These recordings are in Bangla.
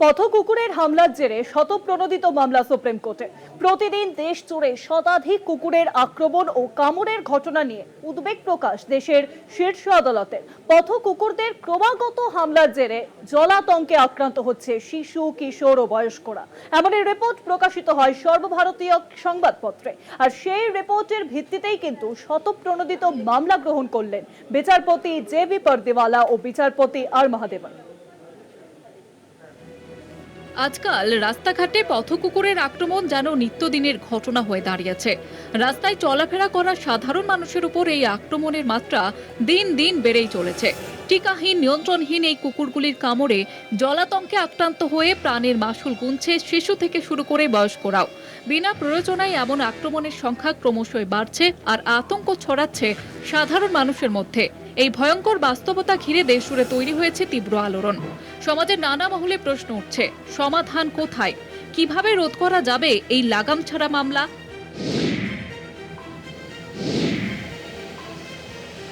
পথ কুকুরের হামলার জেরে শতপ্রণোদিত মামলা সুপ্রিম কোর্টে। প্রতিদিন দেশ জুড়ে শতাধিক কুকুরের আক্রমণ ও কামড়ের ঘটনা নিয়ে উদ্বেগ প্রকাশ দেশের শীর্ষ আদালতের পথ কুকুরদের ক্রমাগত হামলার জেরে জলাতঙ্কে আক্রান্ত হচ্ছে শিশু, কিশোর ও বয়স্করা। এমনই রিপোর্ট প্রকাশিত হয় সর্বভারতীয় সংবাদপত্রে। আর সেই রিপোর্টের ভিত্তিতেই কিন্তু শতপ্রণোদিত মামলা গ্রহণ করলেন বিচারপতি জে বি পর্দিওয়ালা ও বিচারপতি আর মহাদেবন। আজকাল রাস্তাঘাটে পথকুকুরের আক্রমণ যেন নিত্যদিনের ঘটনা হয়ে দাঁড়িয়েছে। রাস্তায় চলাফেরা করা সাধারণ মানুষের উপর এই আক্রমণের মাত্রা দিন দিন বেড়েই চলেছে। টিকাহীন, নিয়ন্ত্রণহীন এই কুকুরগুলির কামড়ে জলাতঙ্কে আক্রান্ত হয়ে প্রাণের মাসুল গুনছে শিশু থেকে শুরু করে বয়স্করাও। বিনা প্ররোচনায় এমন আক্রমণের সংখ্যা ক্রমশই বাড়ছে আর আতঙ্ক ছড়াচ্ছে সাধারণ মানুষের মধ্যে। এই ভয়ঙ্কর বাস্তবতা ঘিরে দেশ জুড়ে তৈরি হয়েছে তীব্র আলোড়ন। সমাজের নানা মহলে প্রশ্ন উঠছে, সমাধান কোথায়? কীভাবে রোধ করা যাবে এই লাগাম ছাড়া মামলা?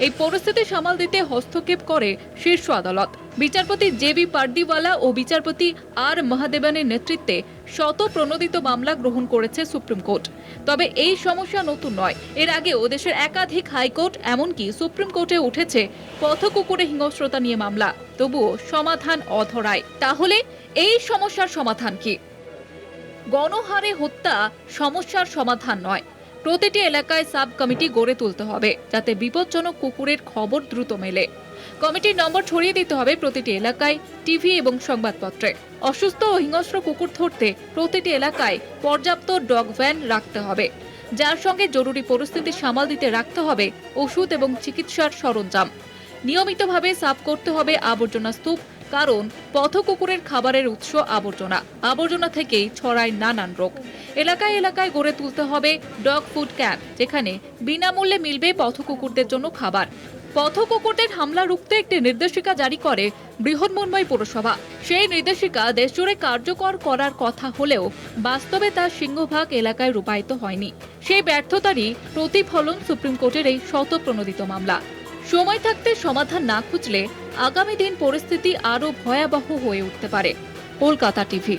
এই পরিস্থিতি সামাল দিতে হস্তক্ষেপ করে শীর্ষ আদালত। বিচারপতি জে বি পার্দিওয়ালা ও বিচারপতি আর মহাদেবানের নেতৃত্বে শত প্রণোদিত মামলা গ্রহণ করেছে সুপ্রিম কোর্ট। তবে এই সমস্যা নতুন নয়। এর আগেও দেশের একাধিক হাইকোর্ট, এমনকি সুপ্রিম কোর্টে উঠেছে পথকুকুরে হিংস্রতা নিয়ে মামলা। তবুও সমাধান অধরায়। তাহলে এই সমস্যার সমাধান কি? গণহারে হত্যা সমস্যার সমাধান নয়। প্রতিটি এলাকায় সাব কমিটি গড়ে তুলতে হবে, যাতে বিপজ্জনক কুকুরের খবর দ্রুত মেলে। কমিটির নম্বর ছড়িয়ে দিতে হবে প্রতিটি এলাকায় টিভি এবং সংবাদপত্রে। অসুস্থ ও হিংস্র কুকুর ধরতে প্রতিটি এলাকায় পর্যাপ্ত ডগ ভ্যান রাখতে হবে। যার সঙ্গে জরুরি পরিস্থিতি সামাল দিতে রাখতে হবে ওষুধ এবং চিকিৎসার সরঞ্জাম। নিয়মিতভাবে সাফ করতে হবে আবর্জনা স্তূপ কারণ পথকুকুরের খাবারের উৎস আবর্জনা। আবর্জনা থেকেই ছড়ায় নানান রোগ। এলাকায় এলাকায় গড়ে তুলতে হবে ডগ ফুড ক্যাম্প যেখানে বিনামূল্যে মিলবে পথকুকুরদের জন্য খাবার। পথকুকুরদের হামলা রুখতে একটি নির্দেশিকা জারি করে বৃহন্মন্ময় পুরসভা। সেই নির্দেশিকা দেশজুড়ে কার্যকর করার কথা হলেও বাস্তবে তার সিংহভাগ এলাকায় রূপায়িত হয়নি। সেই ব্যর্থতারই প্রতিফলন সুপ্রিম কোর্টের এই শতপ্রণোদিত মামলা। সময় থাকতে সমাধান না খুঁজলে আগামী দিন পরিস্থিতি আরও ভয়াবহ হয়ে উঠতে পারে। কলকাতা টিভি।